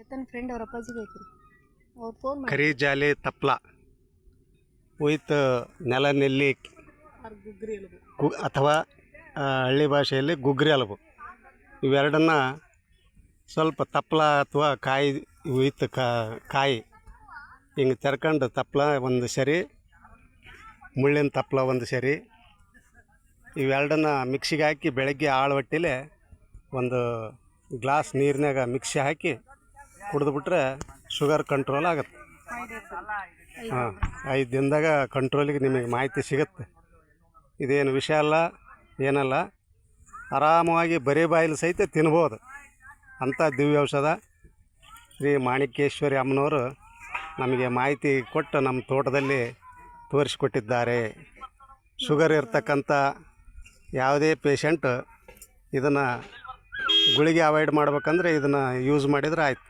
Chetan friend ಅವ್ರ ಅಪ್ಪಾಜಿಗೆ ಐತ್ರಿ ಅವ್ರು ಫೋನ್ ಮಾಡಿ. ಕರಿ ಜಾಲಿ ತಪ್ಲ. ವಿತ್ ನೆಲ ನೆಲ್ಲಿ ಗುಗ್ರಿ ಎಲುಬು ಗು ಅಥವಾ ಆ, ಹಳ್ಳಿ ಭಾಷೆಯಲ್ಲಿ ಗುಗ್ರಿ ಹಲವು ಇವೆರಡನ್ನು ಸ್ವಲ್ಪ ತಪ್ಪಲ ಅಥವಾ ಕಾಯಿ ವಿತ್ ಕಾಯಿ ಹಿಂಗೆ ತೆರ್ಕೊಂಡು ತಪ್ಪಲ ಒಂದು ಸರಿ ಮುಳ್ಳಿನ ತಪ್ಪಲ ಒಂದು ಸರಿ ಇವೆರಡನ್ನ ಮಿಕ್ಸಿಗೆ ಹಾಕಿ ಬೆಳಗ್ಗೆ ಆಳು ಹೊಟ್ಟೆಲೆ ಒಂದು ಗ್ಲಾಸ್ ನೀರಿನಾಗ ಮಿಕ್ಸಿ ಹಾಕಿ ಕುಡಿದ್ಬಿಟ್ರೆ ಶುಗರ್ ಕಂಟ್ರೋಲ್ ಆಗುತ್ತೆ. ಹಾಂ ಐದು ದಿನದಾಗ ಕಂಟ್ರೋಲಿಗೆ ನಿಮಗೆ ಮಾಹಿತಿ ಸಿಗುತ್ತೆ. ಇದೇನು ವಿಷಯ ಅಲ್ಲ ಏನಲ್ಲ ಆರಾಮವಾಗಿ ಬರೀ ಬಾಯಲ್ಲಿ ಸಹಿತ ತಿನ್ಬೋದು. ಅಂಥ ದಿವ್ಯ ಔಷಧ ಶ್ರೀ ಮಾಣಿಕೇಶ್ವರಿ ಅಮ್ಮನವರು ನಮಗೆ ಮಾಹಿತಿ ಕೊಟ್ಟು ನಮ್ಮ ತೋಟದಲ್ಲಿ ತೋರಿಸಿಕೊಟ್ಟಿದ್ದಾರೆ. ಶುಗರ್ ಇರ್ತಕ್ಕಂಥ ಯಾವುದೇ ಪೇಷಂಟ್ ಇದನ್ನು ಗುಳಿಗೆ ಅವಾಯ್ಡ್ ಮಾಡ್ಬೇಕಂದ್ರೆ ಇದನ್ನು ಯೂಸ್ ಮಾಡಿದ್ರೆ ಆಯ್ತು.